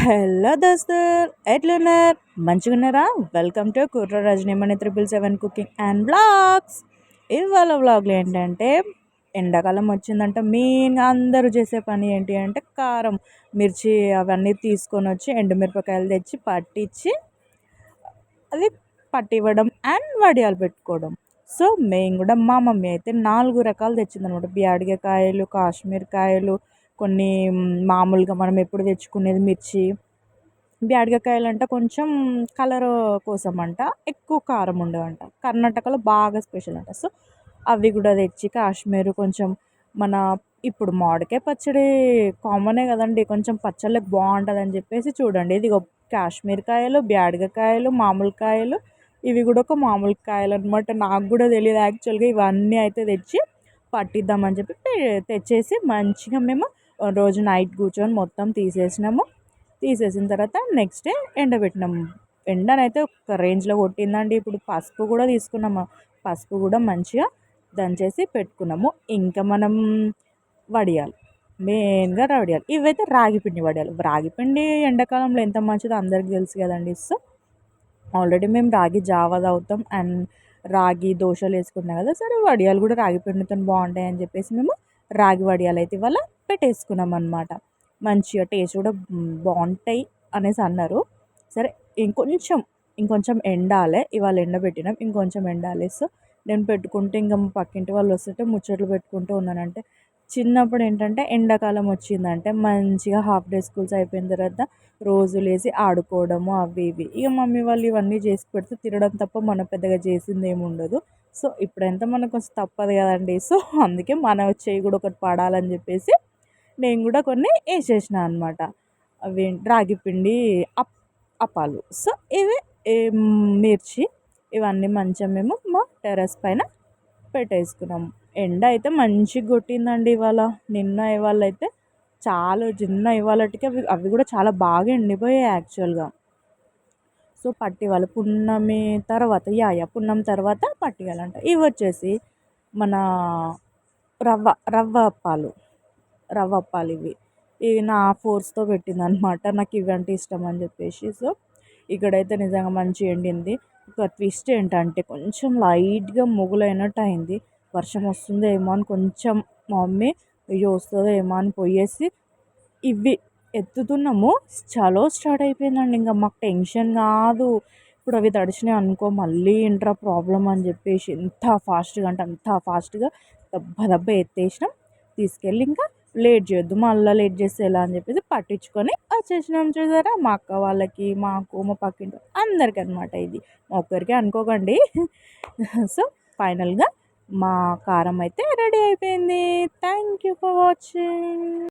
Hello దోస్తులు ఎట్లున్నారు మంచిగా ఉన్నారా? Welcome to Kurra Rajanimani triple seven cooking and blogs ఇవాళ వ్లాగ్లు ఏంటంటే ఎండాకాలం వచ్చిందంటే మెయిన్గా అందరూ చేసే పని ఏంటి అంటే కారం మిర్చి అవన్నీ తీసుకొని వచ్చి ఎండుమిరపకాయలు తెచ్చి పట్టించి అది పట్టివ్వడం అండ్ వడియాలు పెట్టుకోవడం. సో మెయిన్ కూడా మా మమ్మీ అయితే నాలుగు రకాలు తెచ్చిందనమాట బ్యాడిగకాయలు కాశ్మీర్ కాయలు కొన్ని మామూలుగా మనం ఎప్పుడు తెచ్చుకునేది మిర్చి బ్యాడగకాయలు అంట కొంచెం కలర్ కోసం అంట ఎక్కువ కారం ఉండవంట కర్ణాటకలో బాగా స్పెషల్ అంట. సో అవి కూడా తెచ్చి కాశ్మీర్ కొంచెం మన ఇప్పుడు మామిడికాయ పచ్చడి కామనే కదండి. కొంచెం పచ్చళ్ళకి బాగుంటుంది అని చెప్పేసి చూడండి. ఇది కాశ్మీర్ కాయలు బ్యాడగకాయలు మామూలు కాయలు ఇవి కూడా ఒక మామూలు కాయలు అనమాట నాకు కూడా తెలియదు యాక్చువల్గా ఇవన్నీ అయితే తెచ్చి పట్టిద్దామని చెప్పి తెచ్చేసి మంచిగా మేము రోజు నైట్ కూర్చొని మొత్తం తీసేసినాము. తీసేసిన తర్వాత నెక్స్ట్ డే ఎండబెట్టినాము ఎండనైతే ఒక రేంజ్లో కొట్టిందండి. ఇప్పుడు పసుపు కూడా తీసుకున్నాము. పసుపు కూడా మంచిగా దంచేసి పెట్టుకున్నాము. ఇంకా మనం వడియాలు మెయిన్గా వడియాలు ఇవైతే రాగి పిండి వడియాలు. రాగిపిండి ఎండాకాలంలో ఎంత మంచిదో అందరికీ తెలుసు కదండి. సో ఆల్రెడీ మేము రాగి జావా తాగుతాం అండ్ రాగి దోశలు వేసుకున్నాం కదా. సరే వడియాలు కూడా రాగి పిండితో బాగుంటాయి అని చెప్పేసి మేము రాగి వడియాలు అయితే ఇవాళ పెట్టేసుకున్నాం అనమాట మంచిగా టేస్ట్ కూడా బాగుంటాయి అనేసి అన్నారు. సరే ఇంకొంచెం ఇంకొంచెం ఎండాలే ఇవాళ ఎండబెట్టినాం ఇంకొంచెం ఎండాలేసి సో నేను పెట్టుకుంటే ఇంకా పక్కింటి వాళ్ళు వస్తుంటే ముచ్చట్లు పెట్టుకుంటూ ఉన్నానంటే చిన్నప్పుడు ఏంటంటే ఎండాకాలం వచ్చిందంటే మంచిగా హాఫ్ డే స్కూల్స్ అయిపోయిన తర్వాత రోజు లేసి ఆడుకోవడము అవి ఇవి. ఇక మమ్మీ వాళ్ళు ఇవన్నీ చేసి పెడితే తినడం తప్ప మనం పెద్దగా చేసింది ఏమి ఉండదు. సో ఇప్పుడంతా మనకు కొంచెం తప్పదు కదండి. సో అందుకే మన చేయి కూడా ఒకటి పడాలని చెప్పేసి నేను కూడా కొన్ని వేసేసిన అనమాట అవి రాగి పిండి అప్ అప్పాలు. సో ఇవి మిర్చి ఇవన్నీ మంచిగా మేము మా టెర్రస్ పైన పెట్టేసుకున్నాము ఎండ అయితే మంచిగా కొట్టిందండి ఇవాళ. నిన్న ఇవాళ అయితే చాలా చిన్న ఇవాళకి అవి అవి కూడా చాలా బాగా ఎండిపోయాయి యాక్చువల్గా. సో పట్టివాళ్ళు పున్నమి తర్వాత యాయ పున్నం తర్వాత పట్టియాలంట ఇవి వచ్చేసి మన రవ్వ రవ్వ అప్పాలు. రవ్వ అప్పాలు ఇవి. ఇవి నా ఫోర్స్తో పెట్టింది అనమాట నాకు ఇవి అంటే ఇష్టం అని చెప్పేసి. సో ఇక్కడైతే నిజంగా మంచి ఎండింది. ఒక ట్విస్ట్ ఏంటంటే కొంచెం లైట్గా మొగులైనట్టు అయింది. వర్షం వస్తుందో ఏమో అని కొంచెం మా మమ్మీ అయ్యో వస్తుందో ఏమో అని పోయేసి ఇవి ఎత్తుతున్నాము. చలో స్టార్ట్ అయిపోయిందండి. ఇంకా మాకు టెన్షన్ కాదు. ఇప్పుడు అవి తడిచినాయి అనుకో మళ్ళీ ఇంట్రా ప్రాబ్లం అని చెప్పేసి ఎంత ఫాస్ట్గా అంటే అంత ఫాస్ట్గా దెబ్బ దెబ్బ ఎత్తేసినాం. తీసుకెళ్ళి ఇంకా లేట్ చేయొద్దు మళ్ళీ లేట్ చేస్తే ఎలా అని చెప్పేసి పట్టించుకొని వచ్చేసినాం చూసారా? మా అక్క వాళ్ళకి మాకు మా పక్కింటి అందరికీ అనమాట ఇది. ఒక్కరికి అనుకోకండి. సో ఫైనల్గా మా కారం అయితే రెడీ అయిపోయింది. Thank you for watching